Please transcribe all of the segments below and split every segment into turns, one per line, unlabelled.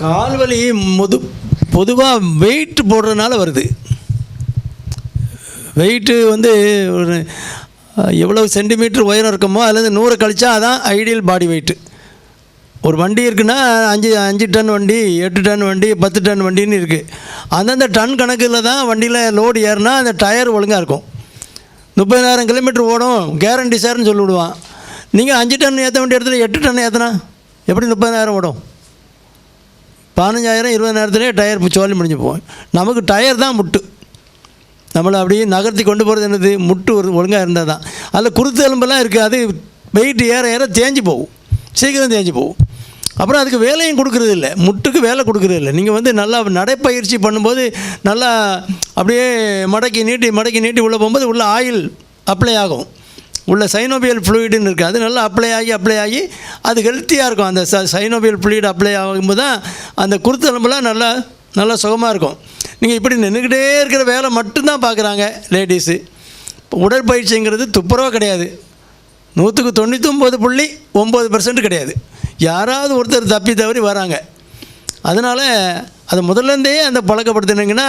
கால் வலி முது பொதுவாக வெயிட் போடுறதுனால வருது. வெயிட்டு வந்து ஒரு எவ்வளவு சென்டிமீட்டர் உயரம் இருக்குமோ அதுலேருந்து நூறு கழிச்சா அதான் ஐடியல் பாடி வெயிட்டு ஒரு வண்டி இருக்குன்னா அஞ்சு அஞ்சு டன் வண்டி எட்டு டன் வண்டி பத்து டன் வண்டின்னு இருக்குது அந்தந்த டன் கணக்கில் தான் வண்டியில் லோடு ஏறினா அந்த டயர் ஒழுங்காக இருக்கும். முப்பதாயிரம் கிலோமீட்டர் ஓடும் கேரண்டி சார்னு சொல்லிவிடுவான். நீங்கள் அஞ்சு டன் ஏற்ற வேண்டிய இடத்துல எட்டு டன் ஏற்றினா எப்படி முப்பதாயிரம் ஓடும்? பதினஞ்சாயிரம் இருபதாயிரத்துலேயே டயர் சோழி முடிஞ்சு போகும். நமக்கு டயர் தான் முட்டு. நம்மளை அப்படியே நகர்த்தி கொண்டு போகிறது என்னது? முட்டு ஒரு ஒழுங்காக இருந்தால் தான் அதில் குருத்து எலும்பெல்லாம் இருக்குது அது வெயிட் ஏற ஏற தேஞ்சு போகும். சீக்கிரம் தேஞ்சு போகும். அப்புறம் அதுக்கு வேலையும் கொடுக்குறது இல்லை. முட்டுக்கு வேலை கொடுக்குறது இல்லை. நீங்கள் வந்து நல்லா நடைப்பயிற்சி பண்ணும்போது நல்லா அப்படியே மடக்கி நீட்டி மடக்கி நீட்டி உள்ளே போகும்போது உள்ள ஆயில் அப்ளை ஆகும். உள்ள சைனோபியல் ஃப்ளூயிடுன்னு இருக்குது அது நல்லா அப்ளை ஆகி அப்ளை ஆகி அது ஹெல்த்தியாக இருக்கும். அந்த ச சைனோபியல் ஃப்ளூயிட் அப்ளை ஆகும்போது தான் அந்த குருத்தெலும்புலாம் நல்லா நல்லா சுகமாக இருக்கும். நீங்கள் இப்படி நின்றுக்கிட்டே இருக்கிற வேலை மட்டும்தான் பார்க்குறாங்க லேடிஸு இப்போ உடற்பயிற்சிங்கிறது துப்புரவாக கிடையாது. நூற்றுக்கு தொண்ணூற்றொம்பது புள்ளி ஒம்பது பர்சன்ட் கிடையாது. யாராவது ஒருத்தர் தப்பி தவறி வராங்க. அதனால் அதை முதல்லேருந்தே அந்த பழக்கப்படுத்தினீங்கன்னா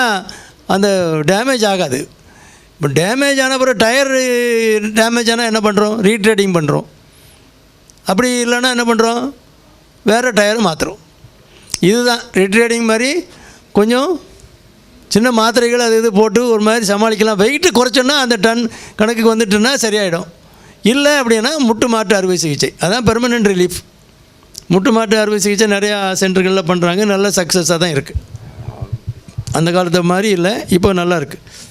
அந்த டேமேஜ் ஆகாது. இப்போ டேமேஜ் ஆன பிறகு டயர் டேமேஜ் ஆனால் என்ன பண்ணுறோம் ரீட்ரேடிங் பண்ணுறோம் அப்படி இல்லைன்னா என்ன பண்ணுறோம் வேறு டயர் மாற்றுறோம் இதுதான் ரீட்ரேடிங் மாதிரி கொஞ்சம் சின்ன மாத்திரைகள் அது இது போட்டு ஒரு மாதிரி சமாளிக்கலாம். வெயிட்டு குறைச்சோன்னா அந்த டன் கணக்குக்கு வந்துட்டுன்னா சரியாயிடும். இல்லை அப்படின்னா முட்டு மாட்டு அறுவை சிகிச்சை. அதான் பெர்மனன்ட் ரிலீஃப் முட்டு மாட்டு அறுவை சிகிச்சை நிறையா சென்டர்களில் பண்ணுறாங்க நல்ல சக்ஸஸாக தான் இருக்குது அந்த காலத்தை மாதிரி இல்லை. இப்போ நல்லா இருக்குது